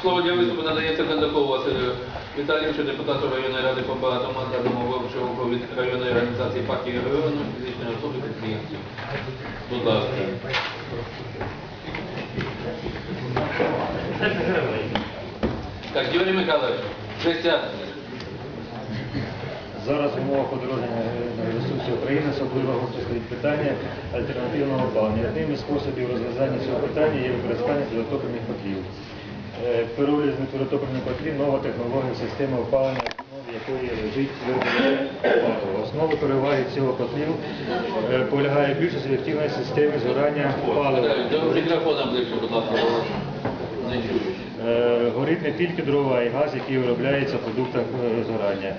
Слово для виступу надається Кандакову Василю Віталійовичу, депутату районної ради по багатомандатному виборчому від районної організації партії регіону фізичної особи підприємців. Будь ласка. Так, Юрій Михайлович, Християн. Зараз в умовах ресурсів України особливо гостро стоїть питання альтернативного опалення. Одним із способів розв'язання цього питання є використання твердотопливних котлів. Е, Переріз твердотопливних котлів – нова технологія системи опалення, в якої лежить паливо. Основа переваги цього котлів е, полягає більше селективної системи згорання палива. Е, Горить не тільки дрова, а й газ, який виробляється в продуктах згорання.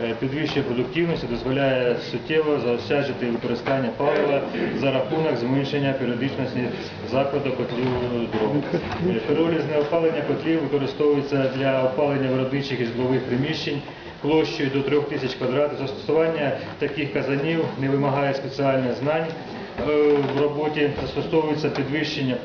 Е, Підвищує продуктивність і дозволяє суттєво заощаджити використання палива за рахунок зменшення періодичності закладу котлів дров. Е, Піролізне опалення котлів використовується для опалення виробничих і житлових приміщень площею до 3000 квадратів. Застосування таких казанів не вимагає спеціальних знань е, в роботі, застосовується підвищення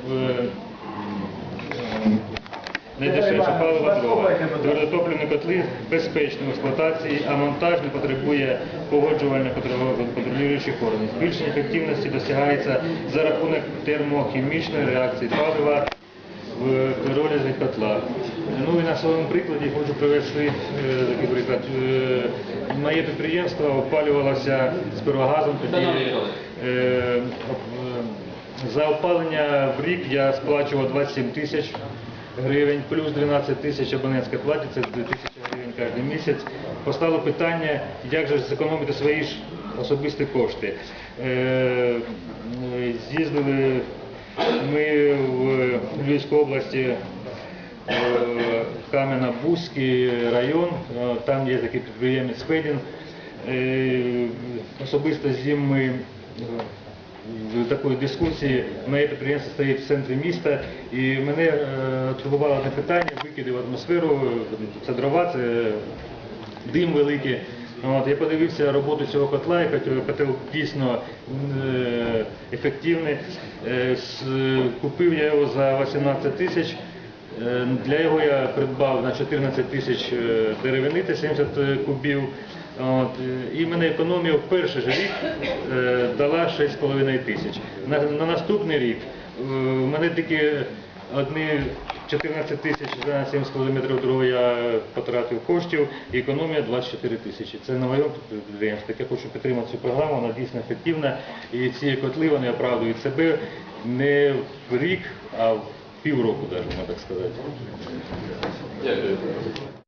Найдешевше паливо дрова. Твердотопливні котли безпечні в експлуатації, а монтаж не потребує погоджувальних контролюючих органів. Збільшення ефективності досягається за рахунок термохімічної реакції палива в піролізних котлах. Ну і на своєму прикладі хочу привести е, такий приклад. Е, моє підприємство опалювалося з пирогазом. Тоді, е, за опалення в рік я сплачував 27 тисяч гривень, плюс 12 тисяч абонентська плата, це 2 тисячі гривень кожен місяць. Постало питання, як же зекономити свої ж особисті кошти. Е, З'їздили ми в Львівській області, е, Кам'яна-Бузький район, е, там є такий підприємець Федін. Особисто з ним ми такої дискусії моє підприємство стоїть в центрі міста, і мене е, турбувало одне питання, викиди в атмосферу, це дрова, це дим великий. От, я подивився роботу цього котла, і котел- дійсно е, ефективний. Е, Купив я його за 18 тисяч. Е, Для його я придбав на 14 тисяч е, деревини, це 70 кубів. От, е, і мене економія в перший же рік е, дала 6,5 тисяч. На, на наступний рік е, в мене тільки одні 14 тисяч за 7,5 метрів дрова я потратив коштів, і економія 24 тисячі. Це на моєму підприємстві. Так Я хочу підтримати цю програму, вона дійсно ефективна. І ці котли вони оправдують себе не в рік, а в півроку, навіть, можна так сказати. Дякую.